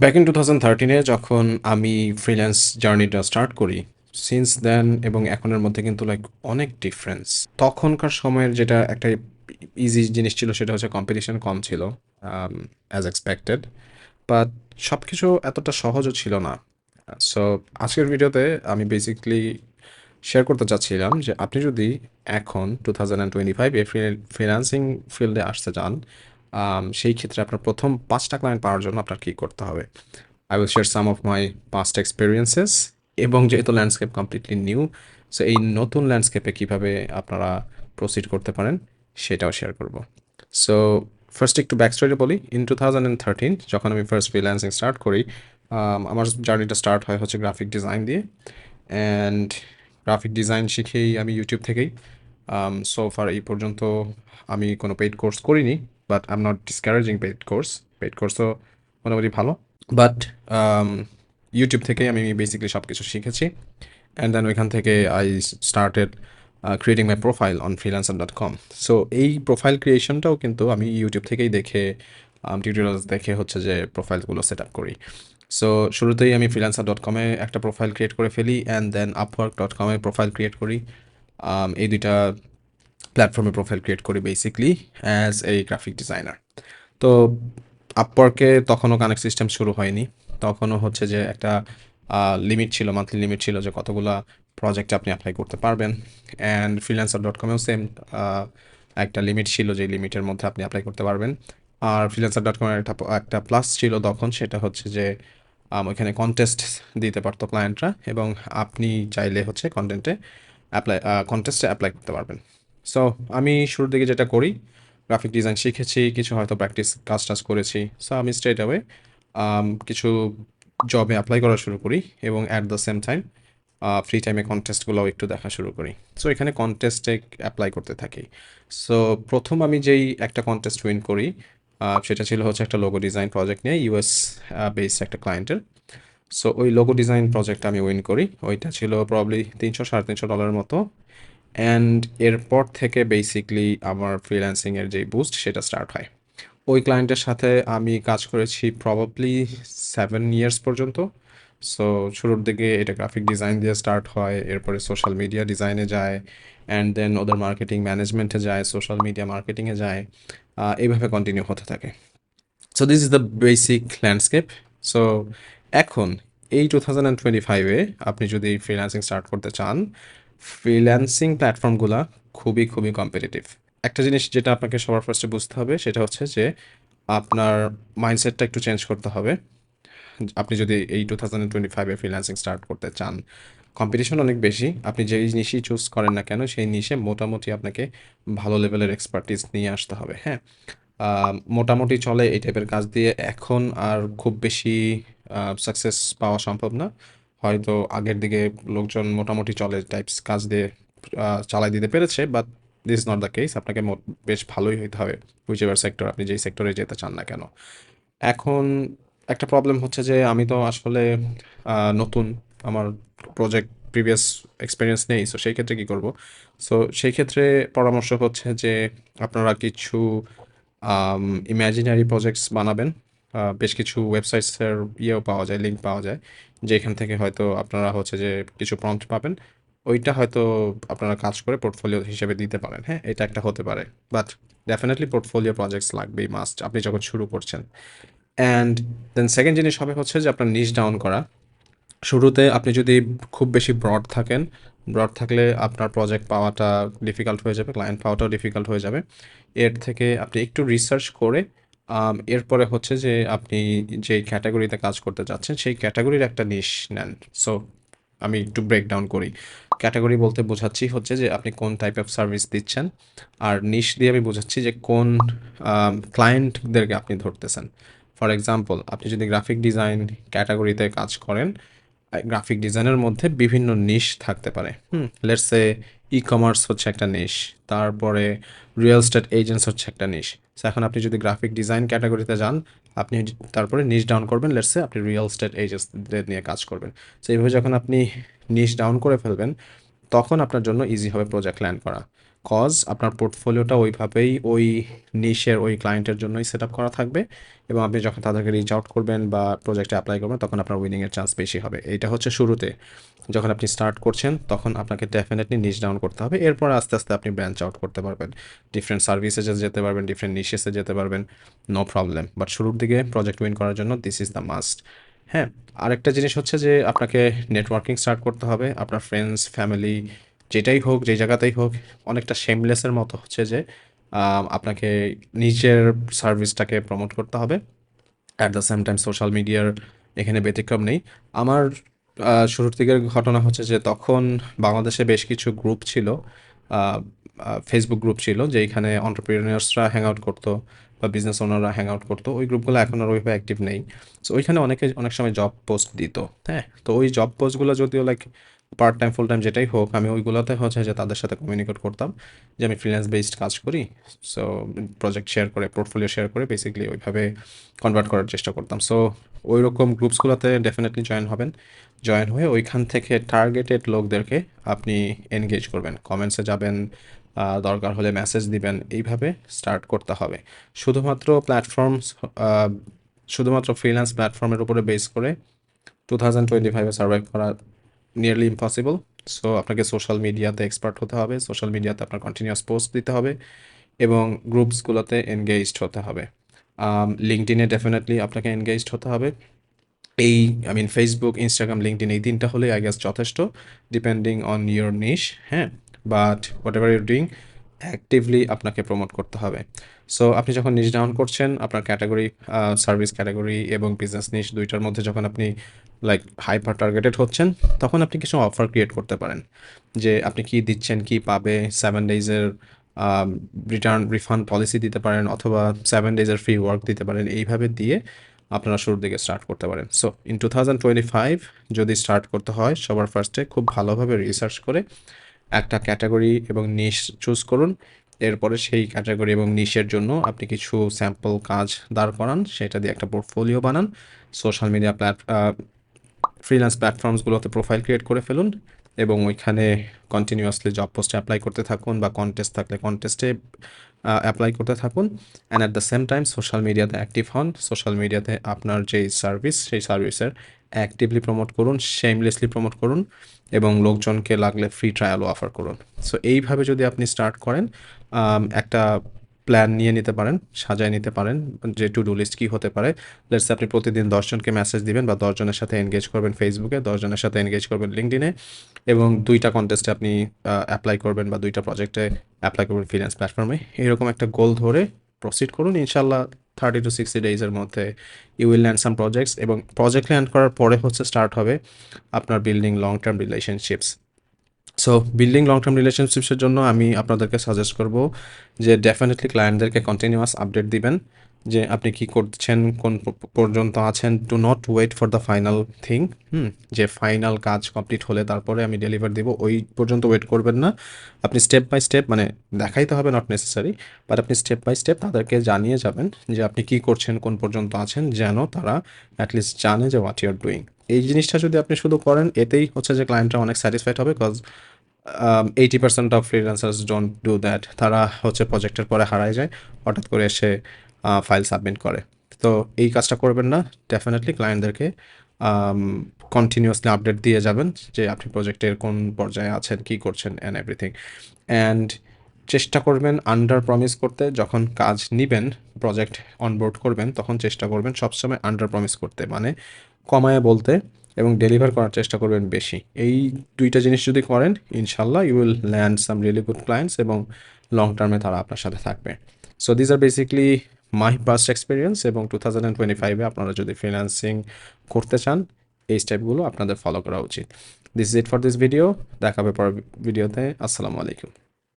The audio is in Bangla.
ব্যাক ইন টু থাউজেন্ড থার্টিনে যখন আমি ফ্রিল্যান্স জার্নিটা স্টার্ট করি সিন্স দেন এবং এখনের মধ্যে কিন্তু লাইক অনেক ডিফারেন্স তখনকার সময়ের যেটা একটা ইজি জিনিস ছিল, সেটা হচ্ছে কম্পিটিশন কম ছিল অ্যাজ এক্সপেক্টেড বাট সব কিছু এতটা সহজও ছিল না। সো আজকের ভিডিওতে আমি বেসিকলি শেয়ার করতে চাচ্ছিলাম যে, আপনি যদি এখন two thousand and twenty five freelancing ফিল্ডে আসতে চান সেই ক্ষেত্রে আপনার প্রথম পাঁচটা ক্লায়েন্ট পাওয়ার জন্য আপনার কী করতে হবে? I will share some of my past experiences এবং যেহেতু ল্যান্ডস্কেপ কমপ্লিটলি নিউ সো এই নতুন ল্যান্ডস্কেপে কীভাবে আপনারা প্রসিড করতে পারেন সেটাও শেয়ার করব। সো ফার্স্ট একটু ব্যাক স্টোরি বলি। In two thousand and thirteen যখন আমি ফার্স্ট ফ্রিল্যান্সিং স্টার্ট করি আমার জার্নিটা স্টার্ট হয় হচ্ছে গ্রাফিক ডিজাইন দিয়ে। অ্যান্ড গ্রাফিক ডিজাইন শিখেই আমি ইউটিউব থেকেই। সো ফার এই পর্যন্ত আমি কোনো পেইড কোর্স করিনি। But I am not discouraging paid course paid কোর্সও মোটামুটি ভালো। বাট ইউটিউব থেকেই আমি বেসিক্যালি সব কিছু শিখেছি। অ্যান্ড দেন ওইখান থেকে I started creating my profile on freelancer dot com so এই প্রোফাইল ক্রিয়েশনটাও কিন্তু আমি ইউটিউব থেকেই দেখে টিউটোরিয়ালস দেখে হচ্ছে যে প্রোফাইলগুলো সেট আপ করি। সো শুরুতেই আমি ফ্রিল্যান্সার ডট কমে একটা প্রোফাইল ক্রিয়েট করে ফেলি অ্যান্ড দেন আপওয়ার্ক ডট কমে প্রোফাইল ক্রিয়েট করি। Um, এই দুইটা প্ল্যাটফর্মে প্রোফাইল ক্রিয়েট করি বেসিকলি অ্যাজ এই গ্রাফিক ডিজাইনার তো আপওয়ার্কে তখনও কানেক্ট সিস্টেম শুরু হয়নি। তখনও হচ্ছে যে একটা লিমিট ছিল মান্থলি লিমিট ছিল যে কতগুলো প্রজেক্টে আপনি অ্যাপ্লাই করতে পারবেন। অ্যান্ড ফ্রিল্যান্সার ডট কমেও সেম একটা লিমিট ছিল যে লিমিটের মধ্যে আপনি অ্যাপ্লাই করতে পারবেন। আর ফ্রিল্যান্সার ডট কমের একটা একটা প্লাস ছিল তখন, সেটা হচ্ছে যে ওইখানে কন্টেস্ট দিতে পারতো ক্লায়েন্টরা এবং আপনি চাইলে হচ্ছে কন্টেন্টে অ্যাপ্লাই কন্টেস্টে অ্যাপ্লাই করতে পারবেন। সো আমি শুরুর দিকে যেটা করি গ্রাফিক ডিজাইন শিখেছি, কিছু হয়তো প্র্যাকটিস কাজ টাজ করেছি। সো আমি স্ট্রেট অ্যাওয়ে কিছু জবে অ্যাপ্লাই করা শুরু করি এবং at the same time free টাইমে কন্টেস্টগুলোও একটু দেখা শুরু করি। সো এখানে কন্টেস্টে অ্যাপ্লাই করতে থাকি। সো প্রথম আমি যেই একটা কন্টেস্ট উইন করি সেটা ছিল হচ্ছে একটা লোগো ডিজাইন প্রজেক্ট নিয়ে ইউএস বেসড একটা ক্লায়েন্টের সো ওই লোগো ডিজাইন প্রজেক্টটা আমি উইন করি। ওইটা ছিল প্রবলি তিনশো, সাড়ে তিনশো ডলারের মতো। অ্যান্ড এরপর থেকে বেসিকলি আমার ফ্রিল্যান্সিংয়ের যে বুস্ট সেটা স্টার্ট হয়। ওই ক্লায়েন্টের সাথে আমি কাজ করেছি প্রবাবলি সেভেন ইয়ার্স পর্যন্ত। সো শুরুর দিকে এটা গ্রাফিক ডিজাইন দিয়ে স্টার্ট হয়, এরপরে সোশ্যাল মিডিয়া ডিজাইনে যায় অ্যান্ড দেন ওদের মার্কেটিং ম্যানেজমেন্টে যায় সোশ্যাল মিডিয়া মার্কেটিংয়ে যায় এইভাবে কন্টিনিউ হতে থাকে। So this is the basic landscape so এখন এই টু থাউজেন্ড অ্যান্ড টোয়েন্টি ফাইভে আপনি যদি ফ্রিল্যান্সিং স্টার্ট করতে চান ফ্রিল্যান্সিং প্ল্যাটফর্মগুলো খুবই খুবই কম্পিটিটিভ একটা জিনিস যেটা আপনাকে সবার ফার্স্টে বুঝতে হবে, সেটা হচ্ছে যে আপনার মাইন্ডসেটটা একটু চেঞ্জ করতে হবে। আপনি যদি এই টু থাউজেন্ড টোয়েন্টি ফাইভে ফ্রিল্যান্সিং স্টার্ট করতে চান কম্পিটিশন অনেক বেশি। আপনি যেই জিনিসই চুজ করেন না কেন, সেই নিশে মোটামুটি আপনাকে ভালো লেভেলের এক্সপার্টিস নিয়ে আসতে হবে হ্যাঁ? মোটামুটি চলে এই টাইপের কাজ দিয়ে এখন আর খুব বেশি সাকসেস পাওয়া সম্ভব না। হয়তো আগের দিকে লোকজন মোটামুটি চলে টাইপস কাজ দিয়ে চালাই দিতে পেরেছে but this not the case আপনাকে বেশ ভালোই হইতে হবে হুইচ এভার সেক্টর আপনি যেই সেক্টরে যেতে চান না কেন। এখন একটা প্রবলেম হচ্ছে যে আমি তো আসলে নতুন, আমার প্রজেক্ট প্রিভিয়াস এক্সপিরিয়েন্স নেই সো সেই ক্ষেত্রে কী করব? সো সেই ক্ষেত্রে পরামর্শ হচ্ছে যে আপনারা কিছু ইমাজিনারি প্রজেক্টস বানাবেন বেশ কিছু ওয়েবসাইটসের ইয়েও পাওয়া যায় লিঙ্ক পাওয়া যায়, যেখান থেকে হয়তো আপনারা হচ্ছে যে কিছু প্রম্পট পাবেন, ওইটা হয়তো আপনারা কাজ করে পোর্টফোলিও হিসেবে দিতে পারেন। হ্যাঁ এটা একটা হতে পারে বাট ডেফিনেটলি পোর্টফোলিও প্রজেক্টস লাগবেই মাস্ট আপনি যখন শুরু করছেন। অ্যান্ড দেন সেকেন্ড জিনিস হবে হচ্ছে যে আপনার নিচ ডাউন করা। শুরুতে আপনি যদি খুব বেশি ব্রড থাকেন ব্রড থাকলে আপনার প্রজেক্ট পাওয়াটা ডিফিকাল্ট হয়ে যাবে ক্লায়েন্ট পাওয়াটাও ডিফিকাল্ট হয়ে যাবে। এর থেকে আপনি একটু রিসার্চ করে এরপরে হচ্ছে যে আপনি যে ক্যাটাগরিতে কাজ করতে যাচ্ছেন, সেই ক্যাটাগরির একটা নিশ নেন। সো আমি একটু ব্রেকডাউন করি। ক্যাটাগরি বলতে বোঝাচ্ছি হচ্ছে যে আপনি কোন টাইপ অফ সার্ভিস দিচ্ছেন, আর নিশ দিয়ে আমি বোঝাচ্ছি যে কোন ক্লায়েন্টদেরকে আপনি ধরতেছেন। ফর এক্সাম্পল আপনি যদি গ্রাফিক ডিজাইন ক্যাটাগরিতে কাজ করেন গ্রাফিক ডিজাইনের মধ্যে বিভিন্ন নিশ থাকতে পারে। হুম লেটসে ই কমার্স হচ্ছে একটা নিশ তারপরে রিয়েল স্টেট এজেন্টস হচ্ছে একটা নিশ সো এখন আপনি যদি গ্রাফিক ডিজাইন ক্যাটাগরিতে যান, আপনি তারপরে নিশ ডাউন করবেন লেটসে আপনি রিয়েল স্টেট এজেন্টসদের নিয়ে কাজ করবেন। সো এইভাবে যখন আপনি নিশ ডাউন করে ফেলবেন তখন আপনার জন্য ইজি হবে প্রজেক্ট ল্যান্ড করা। কজ আপনার পোর্টফোলিওটা ওইভাবেই ওই নিশের ওই ক্লায়েন্টের জন্যই সেট করা থাকবে এবং আপনি যখন তাদেরকে রিচ আউট করবেন বা প্রজেক্টে অ্যাপ্লাই করবেন, তখন আপনার উইনিংয়ের চান্স বেশি হবে। এইটা হচ্ছে শুরুতে। যখন আপনি স্টার্ট করছেন, তখন আপনাকে ডেফিনেটলি নিচ ডাউন করতে হবে। এরপর আস্তে আস্তে আপনি ব্রাঞ্চ আউট করতে পারবেন। ডিফারেন্ট সার্ভিসেসে যেতে পারবেন ডিফারেন্ট নিশেসে যেতে পারবেন নো প্রবলেম বাট শুরুর দিকে প্রজেক্ট উইন করার জন্য দিস ইজ দ্য মাস্ট হ্যাঁ। আরেকটা জিনিস হচ্ছে যে আপনাকে নেটওয়ার্কিং স্টার্ট করতে হবে। আপনার ফ্রেন্ডস ফ্যামিলি যেটাই হোক, যে জায়গাতেই হোক, অনেকটা শেমলেসের মতো হচ্ছে যে আপনাকে নিজের সার্ভিসটাকে প্রমোট করতে হবে। At the same time social মিডিয়ার এখানে ব্যতিক্রম নেই। আমার শুরুর দিকের ঘটনা হচ্ছে যে তখন বাংলাদেশে বেশ কিছু গ্রুপ ছিল ফেসবুক গ্রুপ ছিল যেখানে অন্টারপ্রিনার্সরা হ্যাং আউট করতো বা বিজনেস ওনাররা হ্যাং আউট করতো। ওই গ্রুপগুলো এখন আর ওইভাবে অ্যাক্টিভ নেই। সো ওইখানে অনেকে অনেক সময় জব পোস্ট দিত হ্যাঁ? তো ওই জব পোস্টগুলো যদিও like part time full time যেটাই হোক, আমি ওইগুলোতে হচ্ছে যে তাদের সাথে কমিউনিকেট করতাম যে আমি ফ্রিল্যান্স বেসড কাজ করি। সো প্রজেক্ট শেয়ার করে পোর্টফোলিও শেয়ার করে বেসিক্যালি ওইভাবে কনভার্ট করার চেষ্টা করতাম। সো ওই রকম গ্রুপসগুলোতে ডেফিনেটলি জয়েন হবেন। জয়েন হয়ে ওইখান থেকে টার্গেটেড লোকদেরকে আপনি এনগেজ করবেন। কমেন্টসে যাবেন দরকার হলে মেসেজ দিবেন। এইভাবে স্টার্ট করতে হবে। শুধুমাত্র প্ল্যাটফর্মস শুধুমাত্র ফ্রিল্যান্স প্ল্যাটফর্মের উপরে বেস করে টু থাউজেন্ড টোয়েন্টি ফাইভে সার্ভাইভ করা নিয়ারলি ইম্পসিবল সো আপনাকে সোশ্যাল মিডিয়াতে এক্সপার্ট হতে হবে। সোশ্যাল মিডিয়াতে আপনার কন্টিনিউয়াস পোস্ট দিতে হবে এবং গ্রুপসগুলোতে এনগেজড হতে হবে। লিঙ্কডিনে ডেফিনেটলি আপনাকে এনগেজড হতে হবে। এই I mean Facebook Instagram LinkedIn এই তিনটা হলেই আই গেস যথেষ্ট ডিপেন্ডিং অন ইউর নিশ হ্যাঁ? But whatever your doing, actively আপনাকে প্রমোট করতে হবে। সো আপনি যখন নিশ ডাউন করছেন, আপনার ক্যাটাগরি সার্ভিস ক্যাটাগরি এবং বিজনেস নিশ দুইটার মধ্যে যখন আপনি, লাইক, হাইপার টার্গেটেড হচ্ছেন, তখন আপনি কিছু অফার ক্রিয়েট করতে পারেন। যে আপনি কি দিচ্ছেন, কি পাবে সেভেন ডেজের রিটার্ন রিফান্ড পলিসি দিতে পারেন অথবা সেভেন ডেজের ফ্রি ওয়ার্ক দিতে পারেন, এইভাবে দিয়ে আপনারা শুরুর দিকে স্টার্ট করতে পারেন। So in two thousand twenty five যদি স্টার্ট করতে হয়, সবার ফার্স্টে খুব ভালোভাবে রিসার্চ করে একটা ক্যাটাগরি এবং নিশ চুজ করুন। এরপরে সেই ক্যাটাগরি এবং নিশের জন্য আপনি কিছু স্যাম্পল কাজ দাঁড় করান, সেটা দিয়ে একটা পোর্টফোলিও বানান। সোশ্যাল মিডিয়া প্ল্যাট ফ্রিল্যান্স প্ল্যাটফর্মসগুলোতে প্রোফাইল ক্রিয়েট করে ফেলুন এবং ওইখানে কন্টিনিউয়াসলি জব পোস্টে অ্যাপ্লাই করতে থাকুন বা কন্টেস্ট থাকলে কন্টেস্টে অ্যাপ্লাই করতে থাকুন। And at the same time social মিডিয়াতে অ্যাক্টিভ হন। সোশ্যাল মিডিয়াতে আপনার যেই সার্ভিস সেই সার্ভিসের অ্যাক্টিভলি প্রমোট করুন শেমলেসলি প্রমোট করুন এবং লোকজনকে লাগলে ফ্রি ট্রায়ালও অফার করুন। সো এইভাবে যদি আপনি স্টার্ট করেন একটা প্ল্যান নিয়ে নিতে পারেন, সাজায় নিতে পারেন, যে টু ডু লিস্ট কী হতে পারে। লেটস আপনি প্রতিদিন দশজনকে মেসেজ দিবেন বা দশজনের সাথে এনগেজ করবেন ফেসবুকে দশজনের সাথে এনগেজ করবেন লিঙ্কডিনে এবং দুইটা কন্টেস্টে আপনি অ্যাপ্লাই করবেন বা দুইটা প্রজেক্টে অ্যাপ্লাই করবেন ফিনান্স প্ল্যাটফর্মে এরকম একটা গোল ধরে প্রসিড করুন ইনশাল্লাহ থার্টি টু সিক্সটি ডেজের মধ্যে you will land some projects এবং প্রজেক্ট ল্যান্ড করার পরে হচ্ছে স্টার্ট হবে আপনার building long term relationships so building long term রিলেশনশিপসের জন্য আমি আপনাদেরকে সাজেস্ট করব যে ডেফিনেটলি ক্লায়েন্টদেরকে কন্টিনিউয়াস আপডেট দিবেন। যে আপনি কি করছেন, কোন পর্যন্ত আছেন to not wait for the final thing hmm, যে ফাইনাল কাজ কমপ্লিট হলে তারপরে আমি ডেলিভার দিব, ওই পর্যন্ত ওয়েট করবেন না। আপনি স্টেপ বাই স্টেপ মানে দেখাইতে হবে নট নেসেসারি বাট আপনি স্টেপ বাই স্টেপ তাদেরকে জানিয়ে যাবেন যে আপনি কি করছেন, কোন পর্যন্ত আছেন, যেন তারা অ্যাটলিস্ট জানে যে হোয়াট ইউর ডুইং এই জিনিসটা যদি আপনি শুধু করেন, এতেই হচ্ছে যে ক্লায়েন্টরা অনেক স্যাটিসফাইড হবে because eighty percent of freelancers don't do that তারা হচ্ছে প্রজেক্টের পরে হারায় যায়, হঠাৎ করে এসে ফাইল সাবমিট করে। তো এই কাজটা করবেন না ডেফিনেটলি ক্লায়েন্টদেরকে কন্টিনিউয়াসলি আপডেট দিয়ে যাবেন যে আপনি প্রজেক্টের কোন পর্যায়ে আছেন, কী করছেন অ্যান্ড এভরিথিং অ্যান্ড চেষ্টা করবেন আন্ডার প্রমিস করতে, যখন কাজ নিবেন প্রজেক্ট অনবোর্ড করবেন, তখন চেষ্টা করবেন সবসময় আন্ডার প্রমিস করতে মানে কমায় বলতে এবং ডেলিভার করার চেষ্টা করবেন বেশি। এই দুইটা জিনিস যদি করেন ইনশাল্লাহ you will land some really good clients এবং লং টার্মে তারা আপনার সাথে থাকবে। So these are basically my past experience এবং টু থাউজেন্ড টোয়েন্টি ফাইভে আপনারা যদি ফিনান্সিং করতে চান, এই স্টেপগুলো আপনাদের ফলো করা উচিত। This is it for this video দেখাবে পরের ভিডিওতে আসসালামু আলাইকুম।